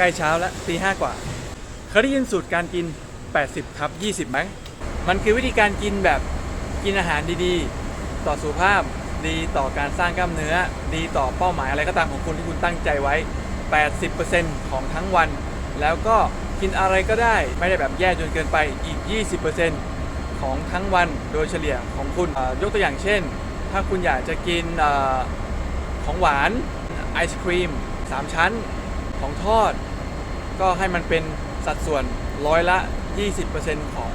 ใกล้เช้าแล้วตีห้ากว่าเคยได้ยินสูตรการกิน 80ทับ20ไหมมันคือวิธีการกินแบบกินอาหารดีๆ ต่อสุขภาพดีต่อการสร้างกล้ามเนื้อ ดีต่อเป้าหมายอะไรก็ตามของคุณที่คุณตั้งใจไว้ 80%ของทั้งวัน แล้วก็กินอะไรก็ได้ไม่ได้แบบแย่จนเกินไปอีก 20%ของทั้งวันโดยเฉลี่ยของคุณยกตัวอย่างเช่น ถ้าคุณอยากจะกินอของหวานไอศครีม 3 ชั้นของทอด ก็ให้มันเป็นสัดส่วนร้อยละ 20%ของ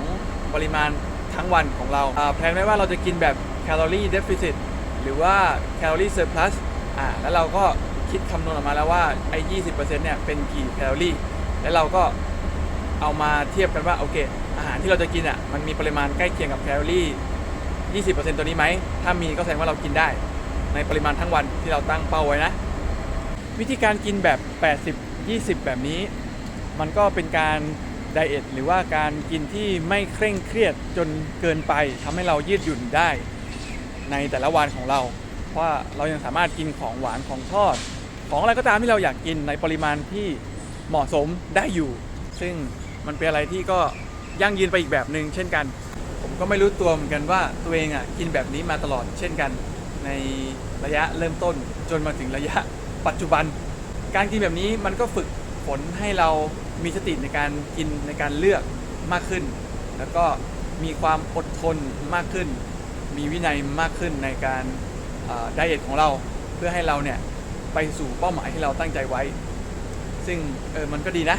ปริมาณทั้งวันของเราแพลนไว้ว่าเราจะกินแบบแคลอรี่เดฟ i ซิตหรือว่าแคลอรี่เซอร์พลัสอ่าแล้วเราก็คิดคำนวณออกมาแล้วว่าไอ้20%เปอร์เซ็นต์เนี่ยเป็นกี่แคลอรี่ แล้วเราก็เอามาเทียบกันว่าโอเค อาหารที่เราจะกินอะมันมีปริมาณใกล้เคียงกับแคลอรี่20%ตัวนี้ไหม ถ้ามีก็แสดงว่าเรากินได้ ในปริมาณทั้งวันที่เราตั้งเป้าไว้นะ วิธีการกินแบบ80 20แบบนี้ มันก็เป็นการไดเอทหรือว่าการกินที่ไม่เคร่งเครียดจนเกินไปทำให้เรายืดหยุ่นได้ ในแต่ละวันของเราเพราะว่าเรายังสามารถกินของหวานของทอด ของอะไรก็ตามที่เราอยากกินในปริมาณที่เหมาะสมได้อยู่ ซึ่งมันเป็นอะไรที่ก็ยั่งยืนไปอีกแบบหนึ่งเช่นกัน ผมก็ไม่รู้ตัวเหมือนกันว่าตัวเองอะกินแบบนี้มาตลอดเช่นกัน ในระยะเริ่มต้นจนมาถึงระยะปัจจุบัน การกินแบบนี้มันก็ฝึก ฝนให้เรามีสติในการกินในการเลือกมากขึ้น แล้วก็มีความอดทนมากขึ้น มีวินัยมากขึ้นในการไดเอทของเราเพื่อให้เราเนี่ยไปสู่เป้าหมายที่เราตั้งใจไว้ ซึ่งเออมันก็ดีนะ